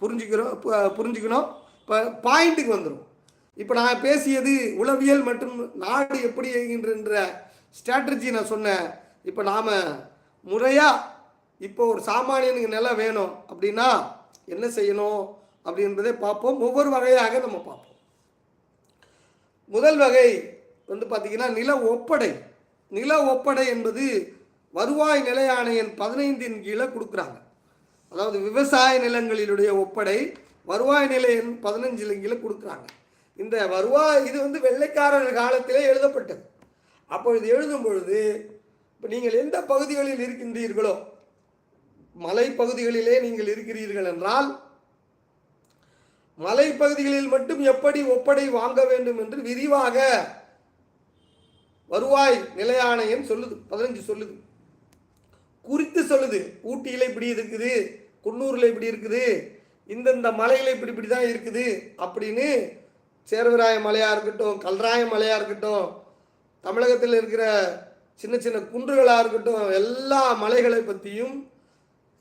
புரிஞ்சுக்கிறோம் புரிஞ்சுக்கணும். இப்போ பாயிண்ட்டுக்கு வந்துடும் இப்போ நான் பேசியது உளவியல் மற்றும் நாடு எப்படி இயங்குகின்ற ஸ்ட்ராட்டஜி நான் சொன்னேன். இப்போ நாம் முறையாக இப்போ ஒரு சாமானியனுக்கு நிலம் வேணும் அப்படின்னா என்ன செய்யணும் அப்படின்றதை பார்ப்போம். ஒவ்வொரு வகையாக நம்ம பார்ப்போம். முதல் வகை வந்து பார்த்திங்கன்னா நில ஒப்படை. நில ஒப்படை என்பது வருவாய் நிலையாணையின் பதினைந்தின் கீழே கொடுக்குறாங்க. அதாவது விவசாய நிலங்களிலுடைய ஒப்படை வருவாய் நிலையம் பதினஞ்சு இலங்கையில் கொடுக்குறாங்க. இந்த வருவாய் இது வந்து வெள்ளைக்காரர் காலத்திலே எழுதப்பட்டது. அப்பொழுது எழுதும் பொழுது இப்போ நீங்கள் எந்த பகுதிகளில் இருக்கின்றீர்களோ மலைப்பகுதிகளிலே நீங்கள் இருக்கிறீர்கள் என்றால் மலைப்பகுதிகளில் மட்டும் எப்படி ஒப்படை வாங்க வேண்டும் என்று விரிவாக வருவாய் நிலை ஆணையம் சொல்லுது பதினஞ்சு சொல்லுது. குறித்து சொல்லுது ஊட்டியில் இப்படி இருக்குது குன்னூரில் இப்படி இருக்குது இந்தந்த மலையில் இப்படி இப்படி தான் இருக்குது அப்படின்னு சேர்வராய மலையாக இருக்கட்டும் கல்ராய மலையாக இருக்கட்டும் தமிழகத்தில் இருக்கிற சின்ன சின்ன குன்றுகளாக இருக்கட்டும் எல்லா மலைகளை பற்றியும்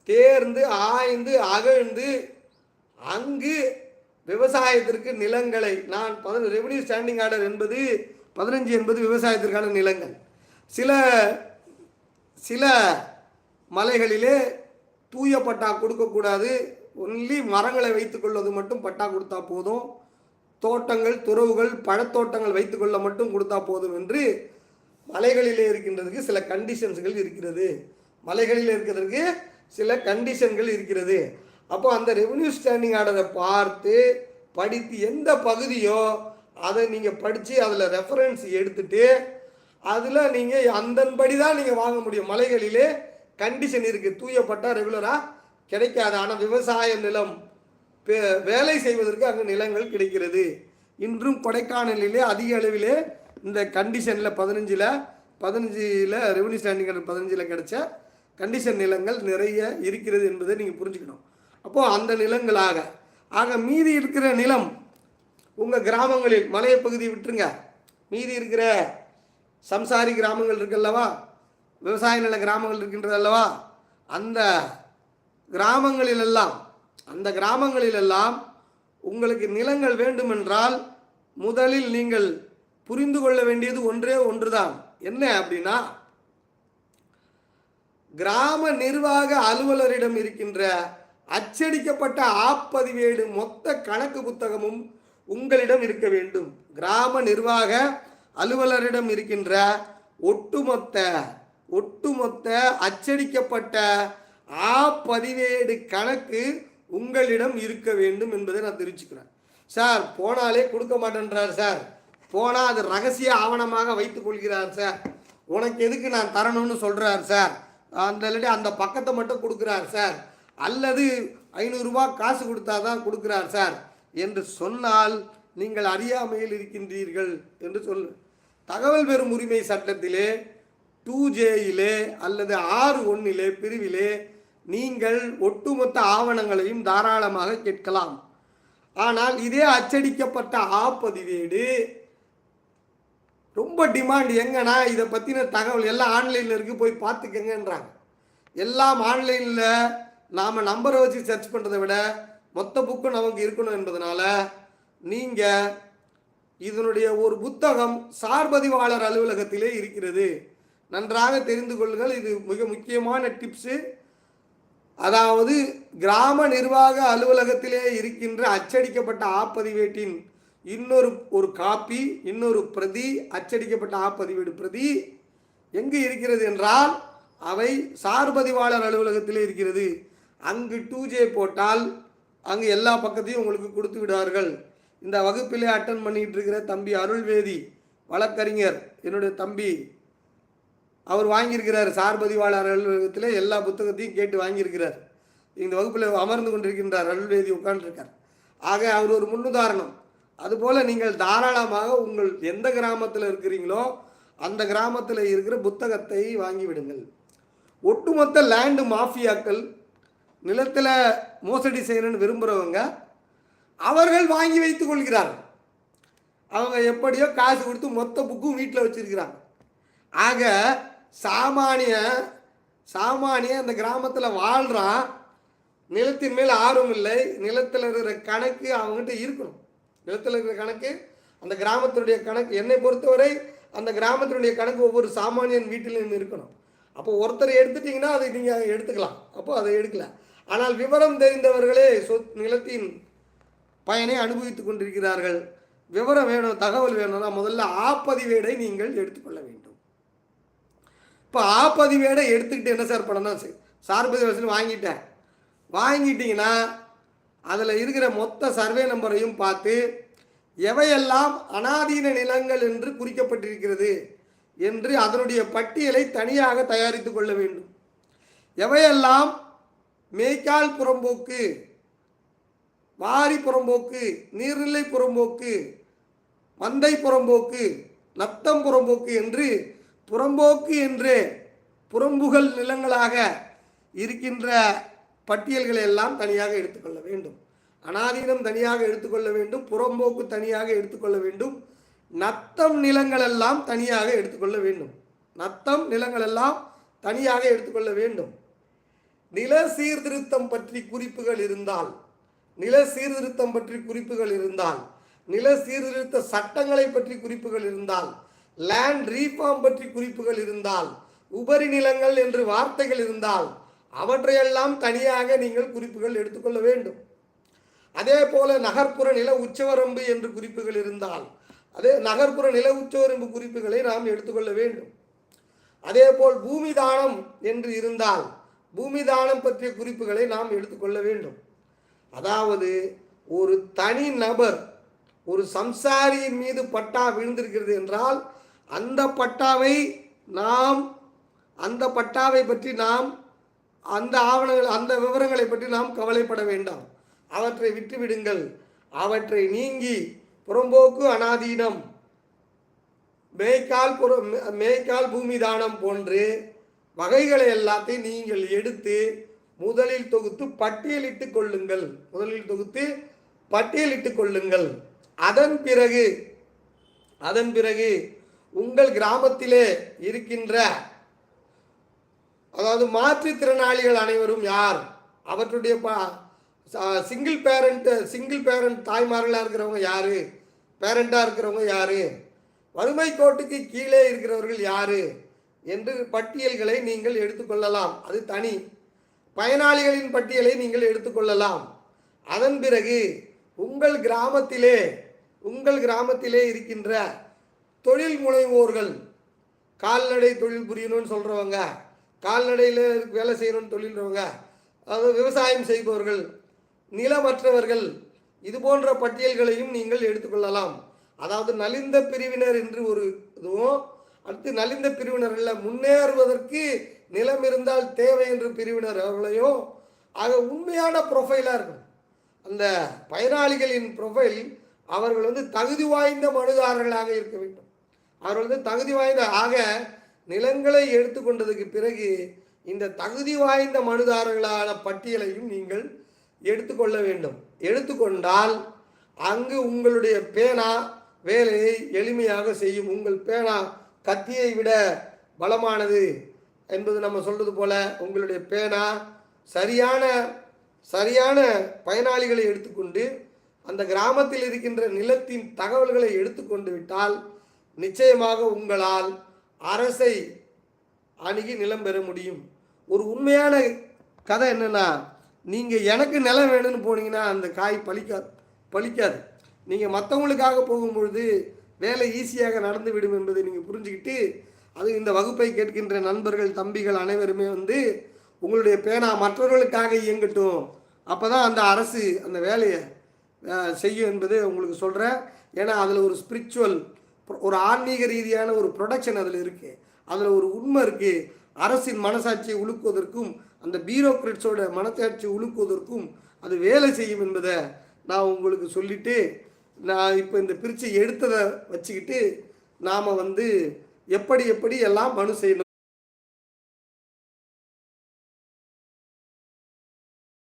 தேர்ந்து ஆய்ந்து அகழ்ந்து அங்கு விவசாயத்திற்கு நிலங்களை நான் பதினஞ்சு ரெவன்யூ ஸ்டாண்டிங் ஆர்டர் என்பது பதினஞ்சு என்பது விவசாயத்திற்கான நிலங்கள். சில சில மலைகளிலே தூய பட்டா கொடுக்கக்கூடாது. ஒன்லி மரங்களை வைத்துக்கொள்வது மட்டும் பட்டா கொடுத்தா போதும். தோட்டங்கள் துறவுகள் பழத்தோட்டங்கள் வைத்துக்கொள்ள மட்டும் கொடுத்தா போதும் என்று மலைகளிலே இருக்கின்றதுக்கு சில கண்டிஷன்ஸ்கள் இருக்கிறது. மலைகளில் இருக்கிறதுக்கு சில கண்டிஷன்கள் இருக்கிறது. அப்போ அந்த ரெவன்யூ ஸ்டாண்டிங் ஆர்டரை பார்த்து படித்து எந்த பகுதியோ அதை நீங்கள் படித்து அதில் ரெஃபரன்ஸ் எடுத்துட்டு அதில் நீங்கள் அந்தன்படி தான் நீங்கள் வாங்க முடியும். மலைகளிலே கண்டிஷன் இருக்குது தூயப்பட்டா ரெகுலராக கிடைக்காது. ஆனால் விவசாய நிலம் பே- வேலை செய்வதற்கு அங்கே நிலங்கள் கிடைக்கிறது. இன்றும் கொடைக்கானலிலே அதிக அளவிலே இந்த கண்டிஷனில் பதினஞ்சில் பதினஞ்சில் ரெவன்யூ ஸ்டாண்டிங் பதினஞ்சில் கிடைச்ச கண்டிஷன் நிலங்கள் நிறைய இருக்கிறது என்பதை நீங்கள் புரிஞ்சுக்கணும். அப்போது அந்த நிலங்களாக ஆக மீதி இருக்கிற நிலம் உங்கள் கிராமங்களில் மலையப்பகுதி விட்டுருங்க. மீதி இருக்கிற சம்சாரி கிராமங்கள் இருக்குல்லவா விவசாய நில கிராமங்கள் இருக்கின்றது அல்லவா? அந்த கிராமங்களிலெல்லாம் அந்த கிராமங்களிலெல்லாம் உங்களுக்கு நிலங்கள் வேண்டுமென்றால் முதலில் நீங்கள் புரிந்து கொள்ள வேண்டியது ஒன்றே ஒன்றுதான். என்ன அப்படின்னா கிராம நிர்வாக அலுவலரிடம் இருக்கின்ற அச்சடிக்கப்பட்ட ஆப்பதிவேடு மொத்த கணக்கு புத்தகமும் உங்களிடம் இருக்க வேண்டும். கிராம நிர்வாக அலுவலரிடம் இருக்கின்ற ஒட்டுமொத்த ஒட்டுமொத்த அச்சடிக்கப்பட்ட பதினேழு கணக்கு உங்களிடம் இருக்க வேண்டும் என்பதை நான் தெரிவிச்சுக்கிறேன் சார் போனாலே கொடுக்க மாட்டேன்றார் சார். போனால் அது ரகசிய ஆவணமாக வைத்துக் கொள்கிறார் சார். உனக்கு எதுக்கு நான் தரணும்னு சொல்கிறார் சார். அந்த இல்லாட்டி அந்த பக்கத்தை மட்டும் கொடுக்குறார் சார். அல்லது ஐநூறுரூவா காசு கொடுத்தா தான் கொடுக்குறார் சார். என்று சொன்னால் நீங்கள் அறியாமையில் இருக்கின்றீர்கள் என்று சொல் தகவல் பெறும் உரிமை சட்டத்திலே டூ ஜேயிலே அல்லது ஆறு ஒன்றிலே பிரிவிலே நீங்கள் ஒட்டுமொத்த ஆவணங்களையும் தாராளமாக கேட்கலாம். ஆனால் இதே அச்சடிக்கப்பட்ட ஆப்பதிவேடு ரொம்ப டிமாண்ட். எங்கன்னா இதை பற்றின தகவல் எல்லாம் ஆன்லைனில் இருக்குது போய் பார்த்துக்கங்கன்றாங்க. எல்லாம் ஆன்லைனில் நாம் நம்பரை வச்சு சர்ச் பண்ணுறதை விட மொத்த புக்கும் நமக்கு இருக்கணும் என்பதனால நீங்கள் இதனுடைய ஒரு புத்தகம் சார்பதிவாளர் அலுவலகத்திலே இருக்கிறது. நன்றாக தெரிந்து கொள்ளுங்கள். இது மிக முக்கியமான டிப்ஸு. அதாவது கிராம நிர்வாக அலுவலகத்திலே இருக்கின்ற அச்சடிக்கப்பட்ட ஆப்பதிவேட்டின் இன்னொரு ஒரு காப்பி இன்னொரு பிரதி அச்சடிக்கப்பட்ட ஆப்பதிவேடு பிரதி எங்கு இருக்கிறது என்றால் அவை சார்பதிவாளர் அலுவலகத்திலே இருக்கிறது. அங்கு டூ ஜே போட்டால் அங்கு எல்லா பக்கத்தையும் உங்களுக்கு கொடுத்து விடுவார்கள். இந்த வகுப்பிலே அட்டன் பண்ணிட்டு இருக்கிற தம்பி அருள்வேதி வழக்கறிஞர். என்னுடைய தம்பி அவர் வாங்கியிருக்கிறார். சார்பதிவாளர் அலுவலகத்தில் எல்லா புத்தகத்தையும் கேட்டு வாங்கியிருக்கிறார். இந்த வகுப்பில் அமர்ந்து கொண்டிருக்கின்றார். அருள்வேதி உட்கார்ந்துருக்கார். ஆக அவர் ஒரு முன்னுதாரணம். அதுபோல் நீங்கள் தாராளமாக உங்கள் எந்த கிராமத்தில் இருக்கிறீங்களோ அந்த கிராமத்தில் இருக்கிற புத்தகத்தை வாங்கிவிடுங்கள் ஒட்டுமொத்த லேண்டு மாஃபியாக்கள் நிலத்தில் மோசடி செய்யணும்னு விரும்புகிறவங்க அவர்கள் வாங்கி வைத்து கொள்கிறார்கள். அவங்க எப்படியோ காசு கொடுத்து மொத்த புக்கும் வீட்டில் வச்சிருக்கிறாங்க. ஆக சாமானிய சாமானிய அந்த கிராமத்தில் வாழ்கிறான் நிலத்தின் மேல் ஆர்வம் இல்லை. நிலத்தில் இருக்கிற கணக்கு அவங்ககிட்ட இருக்கணும். நிலத்தில் இருக்கிற கணக்கு அந்த கிராமத்தினுடைய கணக்கு. என்னை பொறுத்தவரை அந்த கிராமத்தினுடைய கணக்கு ஒவ்வொரு சாமானியன் வீட்டிலும் இருக்கணும். அப்போ ஒருத்தர் எடுத்துட்டிங்கன்னா அதை நீங்கள் எடுத்துக்கலாம். அப்போ அதை எடுக்கல. ஆனால் விவரம் தெரிந்தவர்களே சொத் நிலத்தின் பயனை அனுபவித்துக் கொண்டிருக்கிறார்கள். விவரம் வேணும் தகவல் வேணும்னா முதல்ல ஆப்பதிவேடை நீங்கள் எடுத்துக்கொள்ள வேண்டும். இப்போ ஆப்பதிவேடை எடுத்துக்கிட்டு என்ன சார் பண்ணணும்? சார் சார்பதி வசதி வாங்கிட்டேன். வாங்கிட்டீங்கன்னா அதில் இருக்கிற மொத்த சர்வே நம்பரையும் பார்த்து எவையெல்லாம் அனாதீன நிலங்கள் என்று குறிக்கப்பட்டிருக்கிறது என்று அதனுடைய பட்டியலை தனியாக தயாரித்து கொள்ள வேண்டும். எவையெல்லாம் மேய்க்கால் புறம்போக்கு வாரி புறம்போக்கு நீர்நிலை புறம்போக்கு மந்தை புறம்போக்கு நத்தம் புறம்போக்கு என்று புறம்போக்கு என்று புறம்புகள் நிலங்களாக இருக்கின்ற பட்டியல்களை எல்லாம் தனியாக எடுத்துக்கொள்ள வேண்டும். அனாதீனம் தனியாக எடுத்துக்கொள்ள வேண்டும். புறம்போக்கு தனியாக எடுத்துக்கொள்ள வேண்டும். நத்தம் நிலங்களெல்லாம் தனியாக எடுத்துக்கொள்ள வேண்டும். நத்தம் நிலங்களெல்லாம் தனியாக எடுத்துக்கொள்ள வேண்டும். நில சீர்திருத்தம் பற்றி குறிப்புகள் இருந்தால் நில சீர்திருத்தம் பற்றி குறிப்புகள் இருந்தால் நில சீர்திருத்த சட்டங்களை பற்றி குறிப்புகள் இருந்தால் லேண்ட் ரீஃபார்ம் பற்றி குறிப்புகள் இருந்தால் உபரி நிலங்கள் என்று வார்த்தைகள் இருந்தால் அவற்றையெல்லாம் தனியாக நீங்கள் குறிப்புகள் எடுத்துக்கொள்ள வேண்டும். அதே போல நகர்ப்புற நில உச்சவரம்பு என்று குறிப்புகள் இருந்தால் அதே நகர்ப்புற நில உச்சவரம்பு குறிப்புகளை நாம் எடுத்துக்கொள்ள வேண்டும். அதேபோல் பூமி தானம் என்று இருந்தால் பூமி தானம் பற்றிய குறிப்புகளை நாம் எடுத்துக்கொள்ள வேண்டும். அதாவது ஒரு தனி நபர் ஒரு சம்சாரியின் மீது பட்டா விழுந்திருக்கிறது என்றால் அந்த பட்டாவை நாம் அந்த பட்டாவை பற்றி நாம் அந்த ஆவணங்கள் அந்த விவரங்களை பற்றி நாம் கவலைப்பட வேண்டாம். அவற்றை விட்டுவிடுங்கள். அவற்றை நீங்கி புறம்போக்கு அனாதீனம் மேய்க்கால் புற மேய்க்கால் பூமி தானம் போன்று வகைகளை எல்லாத்தையும் நீங்கள் எடுத்து முதலில் தொகுத்து பட்டியலிட்டு கொள்ளுங்கள். முதலில் தொகுத்து பட்டியலிட்டு கொள்ளுங்கள். அதன் பிறகு அதன் பிறகு உங்கள் கிராமத்திலே இருக்கின்ற அதாவது மாற்றுத்திறனாளிகள் அனைவரும் யார்? அவற்றுடைய சிங்கிள் பேரண்ட் சிங்கிள் பேரண்ட் தாய்மார்களாக இருக்கிறவங்க யாரு? பேரண்டாக இருக்கிறவங்க யாரு? வறுமை கோட்டுக்கு கீழே இருக்கிறவர்கள் யாரு? என்று பட்டியல்களை நீங்கள் எடுத்துக்கொள்ளலாம் அது தனி. பயனாளிகளின் பட்டியலை நீங்கள் எடுத்துக்கொள்ளலாம் அதன் பிறகு உங்கள் கிராமத்திலே உங்கள் கிராமத்திலே இருக்கின்ற தொழில் முனைவோர்கள் கால்நடை தொழில் புரியணும்னு சொல்கிறவங்க கால்நடையில் வேலை செய்யணும்னு தொழில்றவங்க அதாவது விவசாயம் செய்பவர்கள் நிலமற்றவர்கள் இது போன்ற பட்டியல்களையும் நீங்கள் எடுத்துக்கொள்ளலாம். அதாவது நலிந்த பிரிவினர் என்று ஒரு இதுவும் அடுத்து நலிந்த பிரிவினர்களில் முன்னேறுவதற்கு நிலம் இருந்தால் தேவை என்று பிரிவினர் அவர்களையும் ஆக உண்மையான ப்ரொஃபைலாக இருக்கும் அந்த பயனாளிகளின் ப்ரொஃபைல் அவர்கள் வந்து தகுதி வாய்ந்த மனுதாரர்களாக இருக்க வேண்டும். அவர்கள் வந்து தகுதி வாய்ந்த ஆக நிலங்களை எடுத்துக்கொண்டதுக்கு பிறகு இந்த தகுதி வாய்ந்த மனுதாரர்களான பட்டியலையும் நீங்கள் எடுத்துக்கொள்ள வேண்டும். எடுத்துக்கொண்டால் அங்கு உங்களுடைய பேனா வேலையை எளிமையாக செய்யும். உங்கள் பேனா கத்தியை விட பலமானது என்பது நம்ம சொல்கிறது போல உங்களுடைய பேனா சரியான சரியான பயனாளிகளை எடுத்துக்கொண்டு அந்த கிராமத்தில் இருக்கின்ற நிலத்தின் தகவல்களை எடுத்துக்கொண்டு விட்டால் நிச்சயமாக உங்களால் அரசை அணுகி நிலம் பெற முடியும். ஒரு உண்மையான கதை என்னென்னா நீங்கள் எனக்கு நிலம் வேணும்னு போனீங்கன்னா அந்த காய் பழிக்காது பழிக்காது. நீங்கள் மற்றவங்களுக்காக போகும்பொழுது வேலை ஈஸியாக நடந்து விடும் என்பதை நீங்கள் புரிஞ்சுக்கிட்டு அது இந்த வகுப்பை கேட்கின்ற நண்பர்கள் தம்பிகள் அனைவருமே வந்து உங்களுடைய பேனா மற்றவர்களுக்காக இயங்கட்டும். அப்போ தான் அந்த அரசு அந்த வேலையை செய்யும் என்பது உங்களுக்கு சொல்கிறேன் ஏன்னா அதில் ஒரு ஸ்பிரிச்சுவல் ஒரு ஆன்மீக ரீதியான ஒரு ப்ரொடக்ஷன் அதில் இருக்குது அதில் ஒரு உண்மை இருக்குது அரசின் மனசாட்சியை உழுக்குவதற்கும் அந்த பியூரோக்ரட்ஸோட மனசாட்சியை உழுக்குவதற்கும் அது வேலை செய்யும் என்பதை நான் உங்களுக்கு சொல்லிவிட்டு நான் இப்போ இந்த பிரித்து எடுத்ததை வச்சுக்கிட்டு நாம் வந்து எப்படி எப்படி எல்லாம் மனு செய்யணும்.